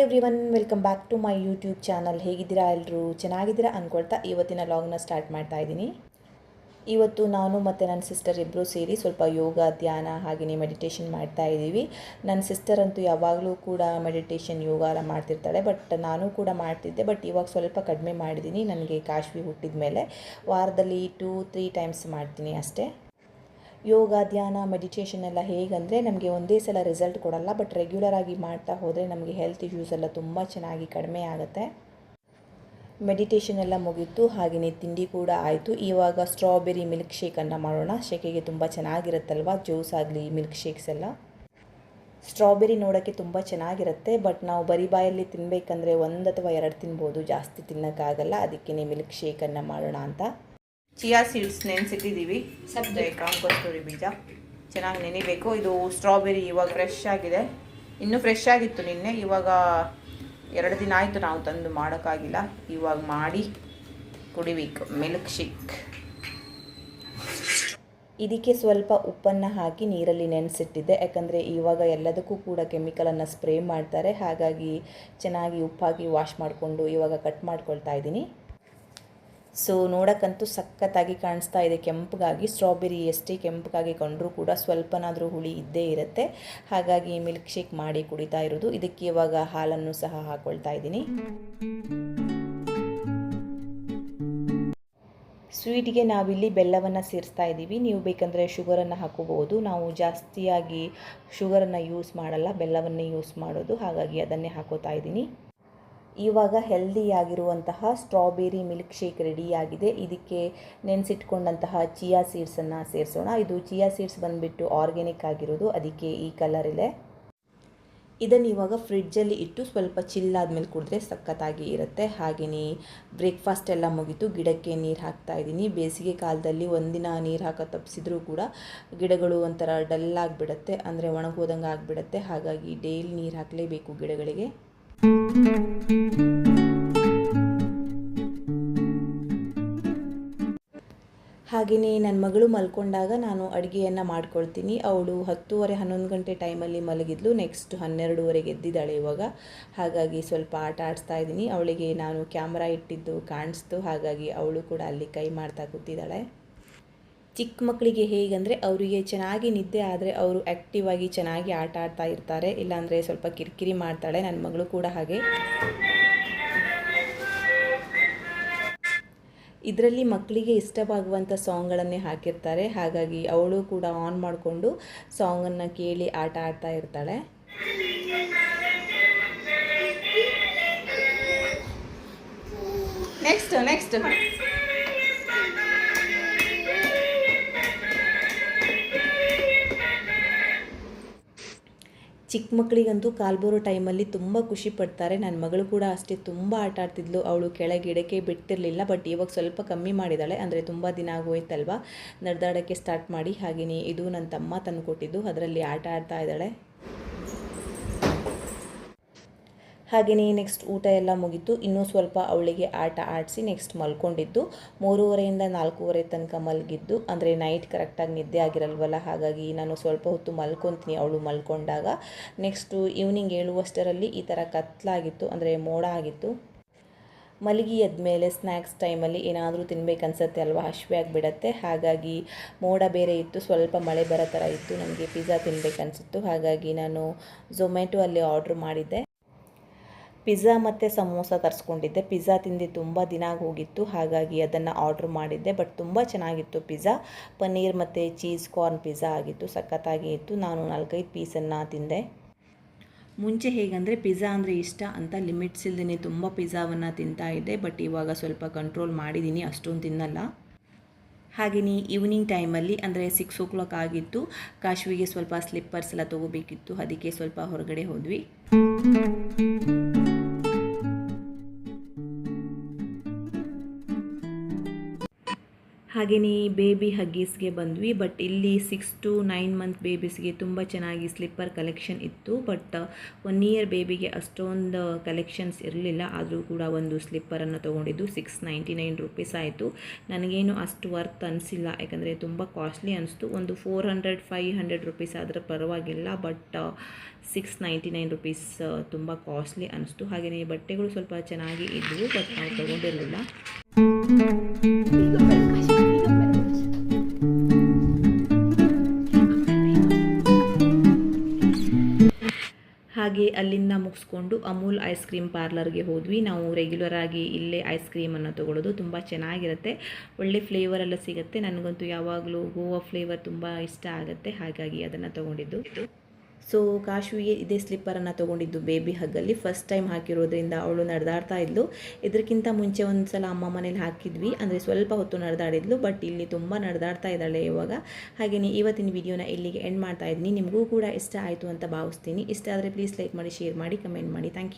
Everyone welcome back to my YouTube channel ಹೇಗಿದ್ದೀರಾ ಎಲ್ಲರೂ ಚೆನ್ನಾಗಿದ್ದೀರಾ ಅಂದ್ಕೊಳ್ತಾ ಇವತ್ತಿನ ಲಾಗ್ನ ಸ್ಟಾರ್ಟ್ ಮಾಡ್ತಾ ಇದ್ದೀನಿ. ಇವತ್ತು ನಾನು ಮತ್ತು ನನ್ನ ಸಿಸ್ಟರ್ ಇಬ್ಬರು ಸೇರಿ ಸ್ವಲ್ಪ ಯೋಗ, ಧ್ಯಾನ ಹಾಗೆಯೇ ಮೆಡಿಟೇಷನ್ ಮಾಡ್ತಾ ಇದ್ದೀವಿ. ನನ್ನ ಸಿಸ್ಟರ್ ಅಂತೂ ಯಾವಾಗಲೂ ಕೂಡ ಮೆಡಿಟೇಷನ್ ಯೋಗ ಎಲ್ಲ ಮಾಡ್ತಿರ್ತಾಳೆ. ಬಟ್ ನಾನು ಕೂಡ ಮಾಡ್ತಿದ್ದೆ. ಬಟ್ ಇವಾಗ ಸ್ವಲ್ಪ ಕಡಿಮೆ ಮಾಡಿದ್ದೀನಿ. ನನಗೆ ಕಾಶ್ವಿ ಹುಟ್ಟಿದ ಮೇಲೆ ವಾರದಲ್ಲಿ ಟೂ ತ್ರೀ ಟೈಮ್ಸ್ ಮಾಡ್ತೀನಿ ಅಷ್ಟೇ. ಯೋಗ, ಧ್ಯಾನ ಮೆಡಿಟೇಷನ್ ಎಲ್ಲ ಹೇಗಂದರೆ ನಮಗೆ ಒಂದೇ ಸಲ ರಿಸಲ್ಟ್ ಕೊಡಲ್ಲ ಬಟ್ ರೆಗ್ಯುಲರ್ ಆಗಿ ಮಾಡ್ತಾ ಹೋದರೆ ನಮಗೆ ಹೆಲ್ತ್ ಇಶ್ಯೂಸ್ ಎಲ್ಲ ತುಂಬ ಚೆನ್ನಾಗಿ ಕಡಿಮೆ ಆಗುತ್ತೆ. ಮೆಡಿಟೇಷನ್ ಎಲ್ಲ ಮುಗೀತು ಹಾಗೆಯೇ ತಿಂಡಿ ಕೂಡ ಆಯಿತು. ಇವಾಗ ಸ್ಟ್ರಾಬೆರಿ ಮಿಲ್ಕ್ ಶೇಕನ್ನು ಮಾಡೋಣ. ಶೇಕಿಗೆ ತುಂಬ ಚೆನ್ನಾಗಿರುತ್ತಲ್ವ? ಜ್ಯೂಸ್ ಆಗಲಿ ಮಿಲ್ಕ್ ಶೇಕ್ಸ್ ಎಲ್ಲ. ಸ್ಟ್ರಾಬೆರಿ ನೋಡೋಕ್ಕೆ ತುಂಬ ಚೆನ್ನಾಗಿರುತ್ತೆ ಬಟ್ ನಾವು ಬರೀ ಬಾಯಲ್ಲಿ ತಿನ್ನಬೇಕಂದ್ರೆ ಒಂದು ಅಥವಾ ಎರಡು ತಿನ್ಬೋದು. ಜಾಸ್ತಿ ತಿನ್ನೋಕ್ಕಾಗಲ್ಲ, ಅದಕ್ಕೇ ಮಿಲ್ಕ್ ಶೇಕನ್ನು ಮಾಡೋಣ ಅಂತ. Chia seeds ನೆನೆಸಿಟ್ಟಿದ್ದೀವಿ. ಸಬ್ಜೆ ಕಾಂಕೋಸ್ತೂರಿ ಬೀಜ. ಚೆನ್ನಾಗಿ ನೆನಿಬೇಕು. ಇದು ಸ್ಟ್ರಾಬೆರಿ ಇವಾಗ ಫ್ರೆಶ್ ಆಗಿದೆ. ಇನ್ನೂ ಫ್ರೆಶ್ ಆಗಿತ್ತು ನಿನ್ನೆ. ಇವಾಗ ಎರಡು ದಿನ ಆಯಿತು ನಾವು ತಂದು ಮಾಡೋಕ್ಕಾಗಿಲ್ಲ. ಇವಾಗ ಮಾಡಿ ಕುಡಿಬೇಕು. Milk shake. ಇದಕ್ಕೆ ಸ್ವಲ್ಪ ಉಪ್ಪನ್ನು ಹಾಕಿ ನೀರಲ್ಲಿ ನೆನೆಸಿಟ್ಟಿದ್ದೆ. ಯಾಕಂದರೆ ಇವಾಗ ಎಲ್ಲದಕ್ಕೂ ಕೂಡ ಕೆಮಿಕಲನ್ನು ಸ್ಪ್ರೇ ಮಾಡ್ತಾರೆ. ಹಾಗಾಗಿ ಚೆನ್ನಾಗಿ ಉಪ್ಪಾಗಿ ವಾಶ್ ಮಾಡಿಕೊಂಡು ಇವಾಗ ಕಟ್ ಮಾಡ್ಕೊಳ್ತಾ ಇದ್ದೀನಿ. ಸೊ ನೋಡೋಕ್ಕಂತೂ ಸಖತ್ತಾಗಿ ಕಾಣಿಸ್ತಾ ಇದೆ ಕೆಂಪಗಾಗಿ. ಸ್ಟ್ರಾಬೆರಿ ಎಷ್ಟೇ ಕೆಂಪಗಾಗಿ ಕಂಡರೂ ಕೂಡ ಸ್ವಲ್ಪನಾದರೂ ಹುಳಿ ಇದ್ದೇ ಇರುತ್ತೆ. ಹಾಗಾಗಿ ಮಿಲ್ಕ್ ಶೇಕ್ ಮಾಡಿ ಕುಡಿತಾ ಇರೋದು. ಇದಕ್ಕೆ ಇವಾಗ ಹಾಲನ್ನು ಸಹ ಹಾಕೊಳ್ತಾ ಇದ್ದೀನಿ. ಸ್ವೀಟ್ಗೆ ನಾವಿಲ್ಲಿ ಬೆಲ್ಲವನ್ನು ಸೇರಿಸ್ತಾ ಇದ್ದೀವಿ. ನೀವು ಬೇಕಂದರೆ ಶುಗರನ್ನು ಹಾಕೋಬಹುದು. ನಾವು ಜಾಸ್ತಿಯಾಗಿ ಶುಗರನ್ನು ಯೂಸ್ ಮಾಡಲ್ಲ, ಬೆಲ್ಲವನ್ನೇ ಯೂಸ್ ಮಾಡೋದು. ಹಾಗಾಗಿ ಅದನ್ನೇ ಹಾಕೋತಾ ಇದ್ದೀನಿ. ಇವಾಗ ಹೆಲ್ದಿಯಾಗಿರುವಂತಹ ಸ್ಟ್ರಾಬೆರಿ ಮಿಲ್ಕ್ ಶೇಕ್ ರೆಡಿಯಾಗಿದೆ ಇದಕ್ಕೆ ನೆನೆಸಿಟ್ಕೊಂಡಂತಹ ಚಿಯಾ ಸೀಡ್ಸನ್ನು ಸೇರಿಸೋಣ. ಇದು ಚಿಯಾ ಸೀಡ್ಸ್ ಬಂದುಬಿಟ್ಟು ಆರ್ಗ್ಯಾನಿಕ್ ಆಗಿರೋದು. ಅದಕ್ಕೆ ಈ ಕಲರ್ ಇದೆ ಇದನ್ನು ಇವಾಗ ಫ್ರಿಡ್ಜಲ್ಲಿ ಇಟ್ಟು ಸ್ವಲ್ಪ ಚಿಲ್ಲಾದ್ಮೇಲೆ ಕುಡಿದ್ರೆ ಸಖತ್ತಾಗಿ ಇರುತ್ತೆ. ಹಾಗೆಯೇ ಬ್ರೇಕ್ಫಾಸ್ಟ್ ಎಲ್ಲ ಮುಗಿತು. ಗಿಡಕ್ಕೆ ನೀರು ಹಾಕ್ತಾ ಇದ್ದೀನಿ. ಬೇಸಿಗೆ ಕಾಲದಲ್ಲಿ ಒಂದಿನ ನೀರು ಹಾಕೋ ತಪ್ಪಿಸಿದ್ರೂ ಕೂಡ ಗಿಡಗಳು ಒಂಥರ ಡಲ್ ಆಗಿಬಿಡುತ್ತೆ. ಅಂದರೆ ಒಣಗೋದಂಗೆ ಆಗಿಬಿಡತ್ತೆ. ಹಾಗಾಗಿ ಡೈಲಿ ನೀರು ಹಾಕಲೇಬೇಕು ಗಿಡಗಳಿಗೆ. ಹಾಗೆಯೇ ನನ್ನ ಮಗಳು ಮಲ್ಕೊಂಡಾಗ ನಾನು ಅಡುಗೆಯನ್ನು ಮಾಡ್ಕೊಳ್ತೀನಿ. ಅವಳು ಹತ್ತೂವರೆ, ಹನ್ನೊಂದು ಗಂಟೆ ಟೈಮಲ್ಲಿ ಮಲಗಿದ್ಲು. ನೆಕ್ಸ್ಟ್ ಹನ್ನೆರಡೂವರೆಗೆ ಎದ್ದಿದ್ದಾಳೆ ಇವಾಗ. ಹಾಗಾಗಿ ಸ್ವಲ್ಪ ಆಟ ಆಡಿಸ್ತಾ ಇದ್ದೀನಿ. ಅವಳಿಗೆ ನಾನು ಕ್ಯಾಮ್ರಾ ಇಟ್ಟಿದ್ದು ಕಾಣಿಸ್ತು. ಹಾಗಾಗಿ ಅವಳು ಕೂಡ ಅಲ್ಲಿ ಕೈ ಮಾಡ್ತಾ ಕೂತಿದ್ದಾಳೆ. ಚಿಕ್ಕ ಮಕ್ಕಳಿಗೆ ಹೇಗಂದರೆ ಅವರಿಗೆ ಚೆನ್ನಾಗಿ ನಿದ್ದೆ ಆದರೆ ಅವರು ಆ್ಯಕ್ಟಿವ್ ಆಗಿ ಚೆನ್ನಾಗಿ ಆಟ ಆಡ್ತಾ ಇರ್ತಾರೆ. ಇಲ್ಲಾಂದರೆ ಸ್ವಲ್ಪ ಕಿರಿಕಿರಿ ಮಾಡ್ತಾಳೆ. ನನ್ನ ಮಗಳು ಕೂಡ ಹಾಗೆ. ಇದರಲ್ಲಿ ಮಕ್ಕಳಿಗೆ ಇಷ್ಟವಾಗುವಂಥ ಸಾಂಗ್ಗಳನ್ನೇ ಹಾಕಿರ್ತಾರೆ. ಹಾಗಾಗಿ ಅವಳು ಕೂಡ ಆನ್ ಮಾಡಿಕೊಂಡು ಸಾಂಗನ್ನು ಕೇಳಿ ಆಟ ಆಡ್ತಾ ಇರ್ತಾಳೆ. ನೆಕ್ಸ್ಟ್ ನೆಕ್ಸ್ಟ್ ಚಿಕ್ಕ ಮಕ್ಕಳಿಗಂತೂ ಕಾಲು ಬರೋ ಟೈಮಲ್ಲಿ ತುಂಬ ಖುಷಿ ಪಡ್ತಾರೆ. ನನ್ನ ಮಗಳು ಕೂಡ ಅಷ್ಟೇ ತುಂಬ ಆಟ ಆಡ್ತಿದ್ಲು. ಅವಳು ಕೆಳಗೆ ಗಿಡಕ್ಕೆ ಬಿಟ್ಟಿರಲಿಲ್ಲ ಬಟ್ ಇವಾಗ ಸ್ವಲ್ಪ ಕಮ್ಮಿ ಮಾಡಿದ್ದಾಳೆ ಅಂದರೆ ತುಂಬ ದಿನ ಆಗೋಯ್ತಲ್ವ? ನಡೆದಾಡೋಕ್ಕೆ ಸ್ಟಾರ್ಟ್ ಮಾಡಿ. ಹಾಗೆಯೇ ಇದು ನನ್ನ ತಮ್ಮ ತಂದು ಕೊಟ್ಟಿದ್ದು. ಅದರಲ್ಲಿ ಆಟ ಆಡ್ತಾ ಇದ್ದಾಳೆ. ಹಾಗೆಯೇ ನೆಕ್ಸ್ಟ್ ಊಟ ಎಲ್ಲ ಮುಗೀತು. ಇನ್ನೂ ಸ್ವಲ್ಪ ಅವಳಿಗೆ ಆಟ ಆಡಿಸಿ ನೆಕ್ಸ್ಟ್ ಮಲ್ಕೊಂಡಿದ್ದು. ಮೂರುವರೆಯಿಂದ ನಾಲ್ಕೂವರೆ ತನಕ ಮಲಗಿದ್ದು. ಅಂದರೆ ನೈಟ್ ಕರೆಕ್ಟಾಗಿ ನಿದ್ದೆ ಆಗಿರಲ್ವಲ್ಲ? ಹಾಗಾಗಿ ನಾನು ಸ್ವಲ್ಪ ಹೊತ್ತು ಮಲ್ಕೊತೀನಿ ಅವಳು ಮಲ್ಕೊಂಡಾಗ. ನೆಕ್ಸ್ಟು ಈವ್ನಿಂಗ್ ಏಳುವಷ್ಟರಲ್ಲಿ ಈ ಥರ ಕತ್ಲಾಗಿತ್ತು. ಅಂದರೆ ಮೋಡ ಆಗಿತ್ತು. ಮಲಗಿ ಎದ್ಮೇಲೆ ಸ್ನ್ಯಾಕ್ಸ್ ಟೈಮಲ್ಲಿ ಏನಾದರೂ ತಿನ್ಬೇಕನ್ಸತ್ತೆ ಅಲ್ವಾ? ಹಶ್ವೆ ಆಗಿಬಿಡತ್ತೆ. ಹಾಗಾಗಿ ಮೋಡ ಬೇರೆ ಇತ್ತು. ಸ್ವಲ್ಪ ಮಳೆ ಬರೋ ಥರ ಇತ್ತು. ನನಗೆ ಪಿಜ್ಜಾ ತಿನ್ಬೇಕನ್ಸಿತ್ತು ಹಾಗಾಗಿ ನಾನು ಝೊಮ್ಯಾಟೊ ಅಲ್ಲಿ ಆರ್ಡ್ರ್ ಮಾಡಿದ್ದೆ. ಪಿಜ್ಜಾ ಮತ್ತು ಸಮೋಸ ತರಿಸ್ಕೊಂಡಿದ್ದೆ. ಪಿಜ್ಜಾ ತಿಂದು ತುಂಬ ದಿನ ಹೋಗಿತ್ತು ಹಾಗಾಗಿ ಅದನ್ನು ಆರ್ಡ್ರ್ ಮಾಡಿದ್ದೆ. ಬಟ್ ತುಂಬ ಚೆನ್ನಾಗಿತ್ತು ಪಿಜ್ಜಾ. ಪನ್ನೀರ್ ಮತ್ತು ಚೀಸ್ ಕಾರ್ನ್ ಪಿಜ್ಜಾ ಆಗಿತ್ತು, ಸಖತ್ತಾಗಿ ಇತ್ತು. ನಾನು ನಾಲ್ಕೈದು ಪೀಸನ್ನು ತಿಂದೆ. ಮುಂಚೆ ಹೇಗಂದರೆ ಪಿಜ್ಜಾ ಅಂದರೆ ಇಷ್ಟ ಅಂತ ಲಿಮಿಟ್ಸ್ ಇಲ್ಲದೇ ತುಂಬ ಪಿಜ್ಜಾವನ್ನು ತಿಂತಾ ಇದ್ದೆ. ಬಟ್ ಇವಾಗ ಸ್ವಲ್ಪ ಕಂಟ್ರೋಲ್ ಮಾಡಿದ್ದೀನಿ ಅಷ್ಟೊಂದು ತಿನ್ನಲ್ಲ. ಹಾಗೆಯೇ ಈವ್ನಿಂಗ್ ಟೈಮಲ್ಲಿ ಅಂದರೆ ಸಿಕ್ಸ್ ಓ ಕ್ಲಾಕ್ ಆಗಿತ್ತು. ಕಾಶ್ವಿಗೆ ಸ್ವಲ್ಪ ಸ್ಲಿಪ್ಪರ್ಸ್ ಎಲ್ಲ ತೊಗೋಬೇಕಿತ್ತು, ಅದಕ್ಕೆ ಸ್ವಲ್ಪ ಹೊರಗಡೆ ಹೋದ್ವಿ. ಹಾಗೆಯೇ ಬೇಬಿ ಹಗ್ಗೀಸ್ಗೆ ಬಂದ್ವಿ ಬಟ್ ಇಲ್ಲಿ ಸಿಕ್ಸ್ ಟು ನೈನ್ ಮಂತ್ ಬೇಬೀಸ್ಗೆ ತುಂಬ ಚೆನ್ನಾಗಿ ಸ್ಲಿಪ್ಪರ್ ಕಲೆಕ್ಷನ್ ಇತ್ತು ಬಟ್ ಒನ್ ಇಯರ್ ಬೇಬಿಗೆ ಅಷ್ಟೊಂದು ಕಲೆಕ್ಷನ್ಸ್ ಇರಲಿಲ್ಲ, ಆದರೂ ಕೂಡ ಒಂದು ಸ್ಲಿಪ್ಪರನ್ನು ತೊಗೊಂಡಿದ್ದು ಸಿಕ್ಸ್ ನೈಂಟಿ ನೈನ್ ರುಪೀಸ್ ಆಯಿತು. ನನಗೇನು ಅಷ್ಟು ವರ್ತ್ ಅನಿಸಿಲ್ಲ, ಯಾಕಂದರೆ ತುಂಬ ಕಾಸ್ಟ್ಲಿ ಅನಿಸ್ತು. ಒಂದು four hundred five hundred rupees ಆದರೆ ಪರವಾಗಿಲ್ಲ but six ninety nine rupees ತುಂಬ ಕಾಸ್ಟ್ಲಿ ಅನಿಸ್ತು. ಹಾಗೆಯೇ ಬಟ್ಟೆಗಳು ಸ್ವಲ್ಪ ಚೆನ್ನಾಗಿ ಇದ್ದವು ಬಟ್ ನಾವು ತೊಗೊಂಡಿರಲಿಲ್ಲ. ಹಾಗೆ ಅಲ್ಲಿಂದ ಮುಗಿಸ್ಕೊಂಡು ಅಮೂಲ್ ಐಸ್ ಕ್ರೀಮ್ ಪಾರ್ಲರ್ಗೆ ಹೋದ್ವಿ. ನಾವು ರೆಗ್ಯುಲರ್ ಆಗಿ ಇಲ್ಲೇ ಐಸ್ ಕ್ರೀಮನ್ನು ತೊಗೊಳ್ಳೋದು ತುಂಬ ಚೆನ್ನಾಗಿರುತ್ತೆ. ಒಳ್ಳೆ ಫ್ಲೇವರ್ ಎಲ್ಲ ಸಿಗುತ್ತೆ. ನನಗಂತೂ ಯಾವಾಗಲೂ ಗೋವಾ ಫ್ಲೇವರ್ ತುಂಬ ಇಷ್ಟ ಆಗುತ್ತೆ. ಹಾಗಾಗಿ ಅದನ್ನು ತೊಗೊಂಡಿದ್ದು. ಸೊ ಕಾಶುವಿಗೆ ಇದೇ ಸ್ಲಿಪ್ಪರನ್ನು ತೊಗೊಂಡಿದ್ದು ಬೇಬಿ ಹಗ್ಗಲ್ಲಿ ಫಸ್ಟ್ ಟೈಮ್ ಹಾಕಿರೋದ್ರಿಂದ ಅವಳು ನಡೆದಾಡ್ತಾ ಇದ್ಲು. ಇದಕ್ಕಿಂತ ಮುಂಚೆ ಒಂದು ಸಲ ಅಮ್ಮ ಮನೇಲಿ ಹಾಕಿದ್ವಿ. ಅಂದರೆ ಸ್ವಲ್ಪ ಹೊತ್ತು ನಡೆದಾಡಿದ್ಲು ಬಟ್ ಇಲ್ಲಿ ತುಂಬ ನಡೆದಾಡ್ತಾ ಇದ್ದಾಳೆ ಇವಾಗ. ಹಾಗೆಯೇ ಇವತ್ತಿನ ವಿಡಿಯೋನ ಇಲ್ಲಿಗೆ ಎಂಡ್ ಮಾಡ್ತಾ ಇದ್ದೀನಿ. ನಿಮಗೂ ಕೂಡ ಇಷ್ಟ ಆಯಿತು ಅಂತ ಭಾವಿಸ್ತೀನಿ. ಇಷ್ಟ ಆದರೆ ಪ್ಲೀಸ್ ಲೈಕ್ ಮಾಡಿ ಶೇರ್ ಮಾಡಿ ಕಮೆಂಟ್ ಮಾಡಿ. Thank you